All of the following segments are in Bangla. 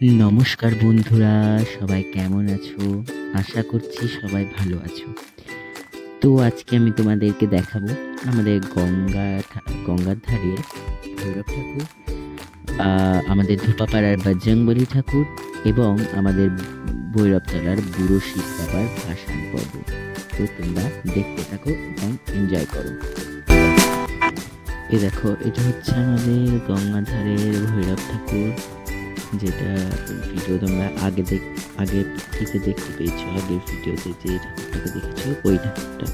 নমস্কার বন্ধুরা, সবাই কেমন আছো? আশা করছি সবাই ভালো আছো। তো আজকে আমি তোমাদেরকে দেখাবো আমাদের গঙ্গা গঙ্গার ধারে ভৈরব ঠাকুর আমাদের ধূপাপাড়ার বজরংবলী ঠাকুর এবং আমাদের ভৈরবতলার বুড়ো শিব বাবার ভাসান পর্ব। তো তোমরা দেখতে থাকো এবং এনজয় করো। এ দেখো, এটা হচ্ছে আমাদের গঙ্গাধারের ভৈরব ঠাকুর। যেটা ভিডিও তোমরা আগে দেখ, আগে থেকে দেখতে পেয়েছ, আগের ভিডিওতে যে ঠাকুরটাকে দেখেছ, ওই ঠাকুরটা।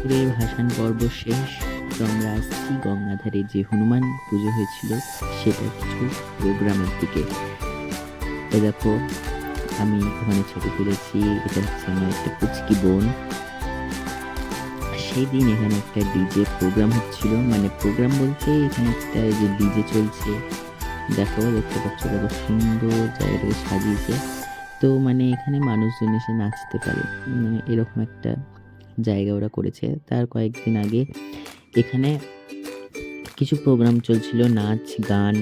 ঠাকুরের ভাসান পর্ব শেষ। তো আমরা আসছি গঙ্গাধারে যে হনুমান পুজো হয়েছিল, সেটা কিছু প্রোগ্রামের দিকে। এ দেখো আমি ওখানে ছবি তুলেছি, এটা হচ্ছে আমার একটা পুচকি বোন। সেই দিন এখানে একটা ডিজে প্রোগ্রাম হচ্ছিল। মানে প্রোগ্রাম বলতে এখানে একটা যে ডিজে চলছে, দেখো, দেখতে পাচ্ছ কত সুন্দর জায়গাটাকে সাজিয়েছে। তো মানে এখানে মানুষজন এসে নাচতে পারে। মানে এরকম একটা জায়গা ওরা করেছে। তার কয়েকদিন আগে এখানে কিছু প্রোগ্রাম চলছিল, নাচ, গান।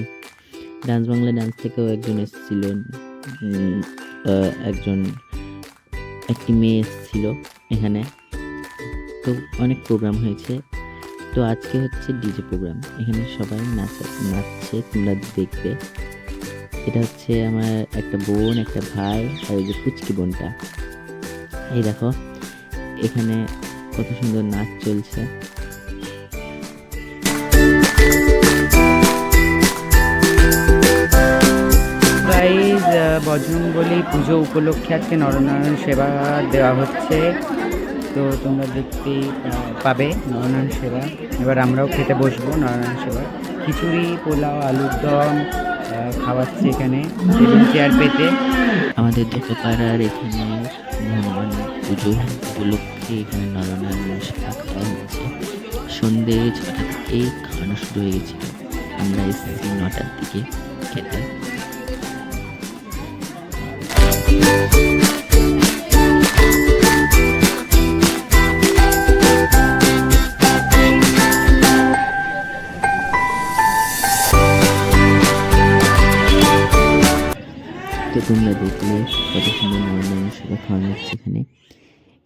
ডান্স বাংলা ডান্স থেকেও একজন এসেছিল একজন, একটি মেয়ে এসেছিল এখানে। তো অনেক প্রোগ্রাম হয়েছে। তো আজকে হচ্ছে ডিজে প্রোগ্রাম এখানে সবাই নাচা, নাচছে, তোমরা দেখবে। এটা হচ্ছে আমার একটা বোন, একটা ভাই, আর ওই যে পুচকি বোনটা। এই দেখো। এখানে কত সুন্দর নাচ চলছে। বজরংবলী পুজো উপলক্ষে আজকে নরনারায়ণ সেবা দেওয়া হচ্ছে। তো তোমরা দেখতেই আহ, পাবে নরনারায়ণ সেবা। এবার আমরাও খেতে বসবো নরনারায়ণ সেবা। খিচুড়ি পোলাও আলুর দম খাওয়াচ্ছে এখানে। চেয়ার পেতে। আমাদের দোকাপাড়ার এখানে হনুমান পুজো উপলক্ষে এখানে নরনারায়ণ সেবা খাওয়া হচ্ছে সন্ধে ছটা থেকেই খাওয়ানো শুরু হয়ে গেছিল আমরা এসেছি নটার দিকে খেতে।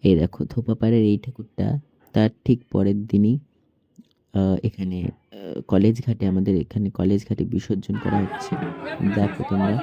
এই দেখো থোপাপাড়ের এই ঠাকুরটা তার ঠিক পরের দিনই এখানে কলেজ ঘাটে, আমাদের এখানে কলেজ ঘাটে বিসর্জন করা হচ্ছে। দেখো তোমরা।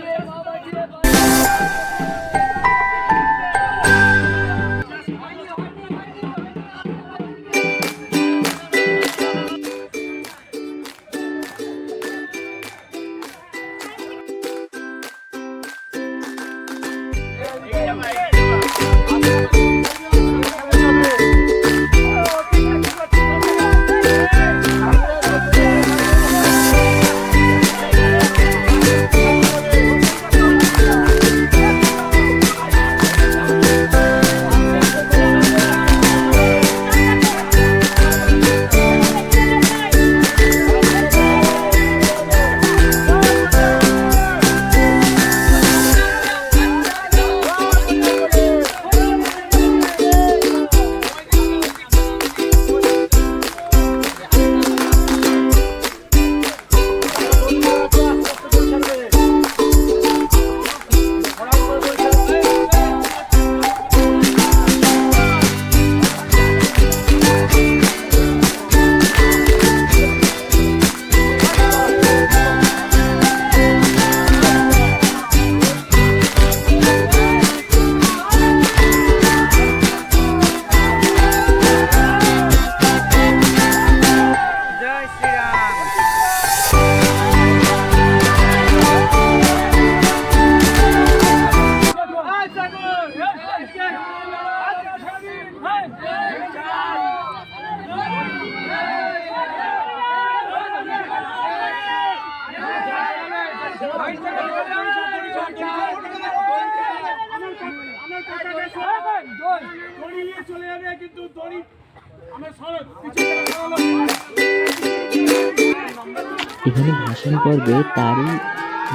এখানে ভাষণ পর্বে তারই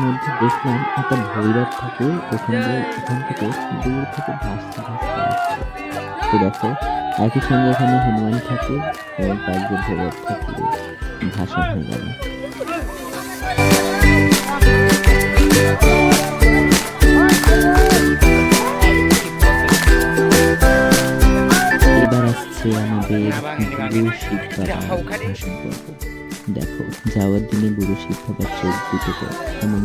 মধ্যে দেখলাম একটা ভৈরব থাকে ওখান ওখান থেকে দূর থেকে ভাসতে ভাসতে আসছে। তো দেখো, একই সঙ্গে এখানে হনুমান থাকে এবং তার যে ভৈরব ঠাকুরের ভাষণ হয়ে গেল। আসছে আমাদের গুরু ভাষণ পর্ব দেখো যাওয়ার দিনে গুরু শিক্ষা বাবার চোখ দুটোতে এমন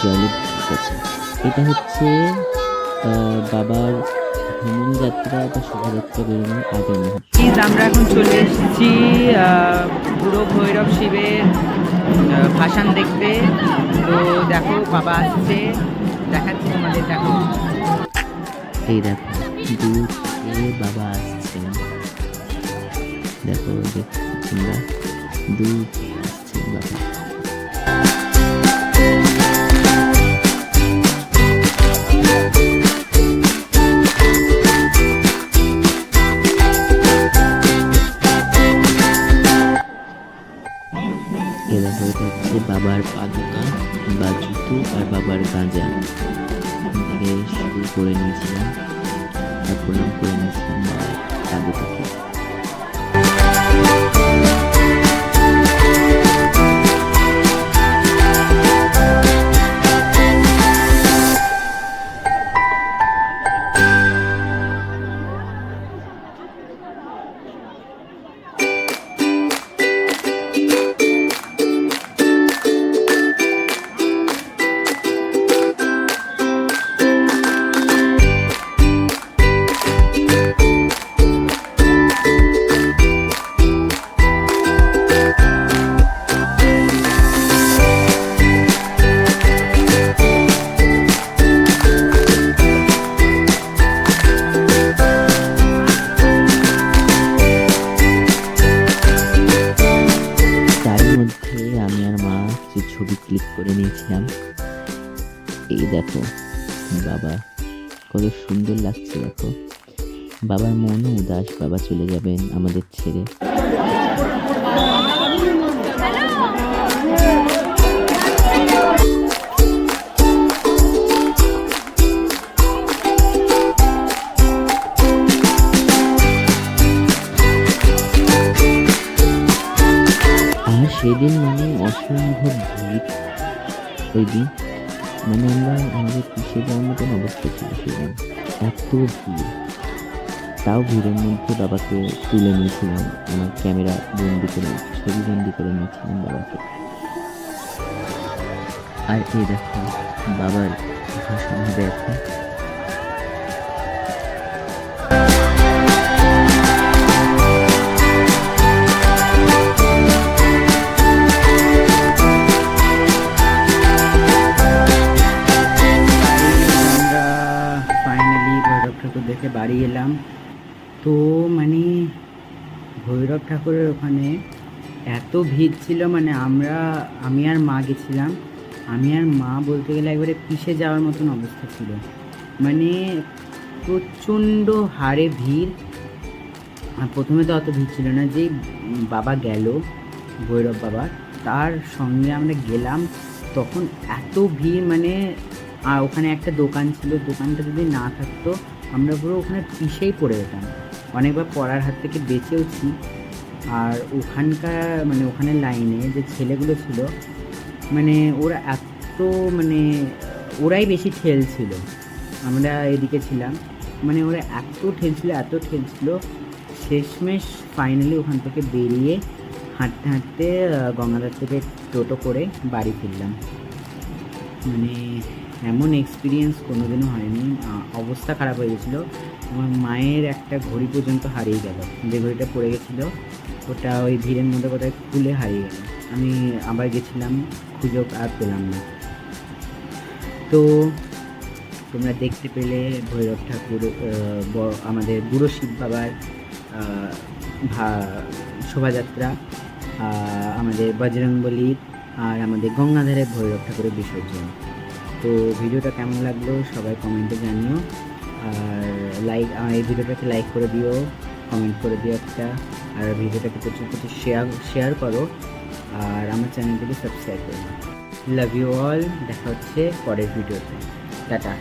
জলে ঢুকেছে এটা হচ্ছে আহ, বাবার ভ্রমণ যাত্রা বা শোভাযাত্রা বেরোনোর প্লিজ আমরা এখন চলে এসেছি আহ, বুড়ো ভৈরব শিবের ভাসান দেখতে। তো দেখো বাবা আসছে দেখাচ্ছি তোমাদের দেখো। এই দেখো থেকে বাবা আসছেন দেখো তোমরা দূর থেকে আসছেন বাবা। বাবার পাদুকা বা জুতো আর বাবার গাঁজা। থেকে শুরু করে নিয়েছিলাম। আর প্রণাম করে নিয়েছিলাম বাবার পাদুকাকে নিয়েছিলাম এই দেখো, বাবা, কত সুন্দর লাগছে দেখো। বাবার মনও উদাস, বাবা চলে যাবেন আমাদের ছেড়ে। সেদিন মানে অসম্ভব ভিড়। দিন মানে আমরা আমাদের পিছিয়ে যাওয়ার মতন অবস্থা ছিল সেদিন এত ভিড়। তাও ভিড়ের মধ্যে বাবাকে তুলে নিয়েছিলাম, আমার ক্যামেরা বন্দি করে, ছবি বন্দি করে নিয়েছিলাম বাবাকে। আর এই দেখো, বাবার ভাষণ হবে এখন। বাড়ি এলাম তো মানে ভৈরব ঠাকুরের ওখানে এত ভিড় ছিল মানে আমরা, আমি আর মা গেছিলাম। আমি আর মা বলতে গেলে একবারে পিষে যাওয়ার মতন অবস্থা ছিল। মানে প্রচণ্ড হারে ভিড়। আর প্রথমে তো অত ভিড় ছিল না যে বাবা গেল, ভৈরব বাবা। তার সঙ্গে আমরা গেলাম, তখন এত ভিড় মানে আর ওখানে একটা দোকান ছিল, দোকানটা যদি না থাকতো আমরা পুরো ওখানে পিসেই পড়ে যেতাম। অনেকবার পড়ার হাত থেকে বেঁচেওছি আর ওখানকার মানে ওখানে লাইনে যে ছেলেগুলো ছিল মানে ওরা এত মানে ওরাই বেশি ঠেলছিল আমরা এদিকে ছিলাম। মানে ওরা এত ঠেলছিল এত ঠেলছিল শেষমেশ ফাইনালি ওখান থেকে বেরিয়ে হাঁটতে হাঁটতে গঙ্গাধার থেকে টোটো করে বাড়ি ফিরলাম। মানে এমন এক্সপিরিয়েন্স কোনোদিনও হয়নি। অবস্থা খারাপ হয়ে গেছিল। আমার মায়ের একটা ঘড়ি পর্যন্ত হারিয়ে গেল। যে ঘড়িটা পড়ে গেছিল, ওটা ওই ভিড়ের মধ্যে কোথায় খুলে হারিয়ে গেল। আমি আবার গেছিলাম, খুঁজো আর পেলাম না। তো তোমরা দেখতে পেলে ভৈরব ঠাকুর আমাদের বুড়ো শিব বাবার শোভাযাত্রা আমাদের বজরংবলী আর আমাদের গঙ্গাধারের ভৈরব ঠাকুরের বিসর্জন। তো ভিডিওটা কেমন লাগল সবাই কমেন্টে জানিও। আর লাইক এই ভিডিওটাকে লাইক করে দিও কমেন্ট করে দিও একটা। আর ভিডিওটাকে প্রচুর প্রচুর শেয়ার শেয়ার করো। আর আমার চ্যানেলটিকে সাবস্ক্রাইব করো। লাভ ইউ অল দেখা হচ্ছে পরের ভিডিওতে। টাটা।